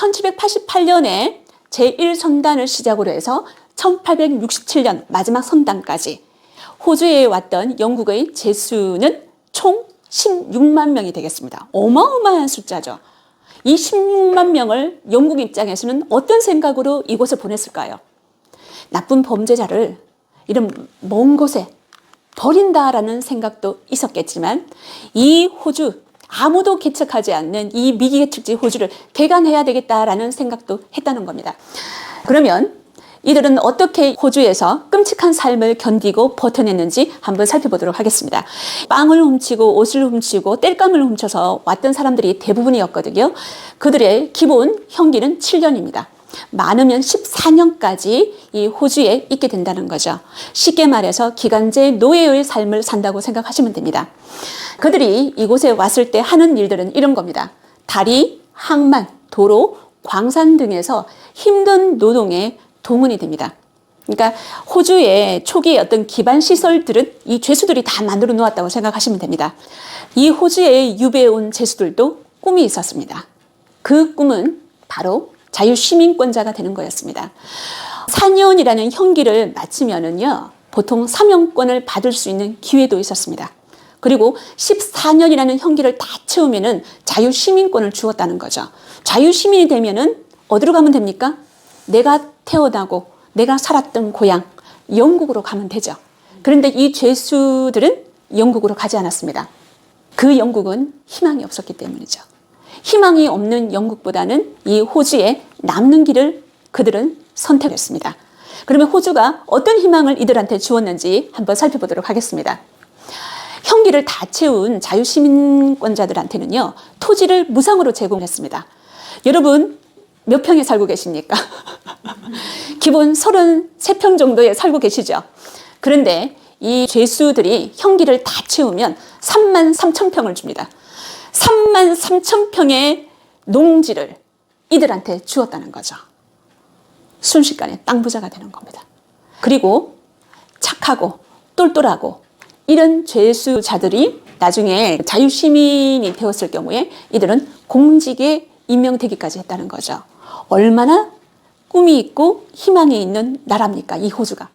1788년에 제1선단을 시작으로 해서 1867년 마지막 선단까지 호주에 왔던 영국의 제수는 총 16만 명이 되겠습니다. 어마어마한 숫자죠. 이 16만 명을 영국 입장에서는 어떤 생각으로 이곳에 보냈을까요? 나쁜 범죄자를 이런 먼 곳에 버린다라는 생각도 있었겠지만 이 호주 아무도 개척하지 않는 이 미개척지 호주를 개간해야 되겠다라는 생각도 했다는 겁니다. 그러면 이들은 어떻게 호주에서 끔찍한 삶을 견디고 버텨냈는지 한번 살펴보도록 하겠습니다. 빵을 훔치고 옷을 훔치고 땔감을 훔쳐서 왔던 사람들이 대부분이었거든요. 그들의 기본 형기는 7년입니다. 많으면 14년까지 이 호주에 있게 된다는 거죠. 쉽게 말해서 기간제 노예의 삶을 산다고 생각하시면 됩니다. 그들이 이곳에 왔을 때 하는 일들은 이런 겁니다. 다리, 항만, 도로, 광산 등에서 힘든 노동에 동원이 됩니다. 그러니까 호주의 초기의 어떤 기반 시설들은 이 죄수들이 다 만들어 놓았다고 생각하시면 됩니다. 이 호주에 유배해 온 죄수들도 꿈이 있었습니다. 그 꿈은 바로 자유시민권자가 되는 거였습니다. 4년이라는 형기를 마치면은요, 보통 사명권을 받을 수 있는 기회도 있었습니다. 그리고 14년이라는 형기를 다 채우면은 자유시민권을 주었다는 거죠. 자유시민이 되면은 어디로 가면 됩니까? 내가 태어나고 내가 살았던 고향, 영국으로 가면 되죠. 그런데 이 죄수들은 영국으로 가지 않았습니다. 그 영국은 희망이 없었기 때문이죠. 희망이 없는 영국보다는 이 호주에 남는 길을 그들은 선택했습니다. 그러면 호주가 어떤 희망을 이들한테 주었는지 한번 살펴보도록 하겠습니다. 형기를 다 채운 자유시민권자들한테는요, 토지를 무상으로 제공했습니다. 여러분, 몇 평에 살고 계십니까? 기본 33평 정도에 살고 계시죠? 그런데 이 죄수들이 형기를 다 채우면 3만 3천 평을 줍니다. 3만 3천 평의 농지를 이들한테 주었다는 거죠. 순식간에 땅 부자가 되는 겁니다. 그리고 착하고 똘똘하고 이런 죄수자들이 나중에 자유시민이 되었을 경우에 이들은 공직에 임명되기까지 했다는 거죠. 얼마나 꿈이 있고 희망이 있는 나라입니까? 이 호주가.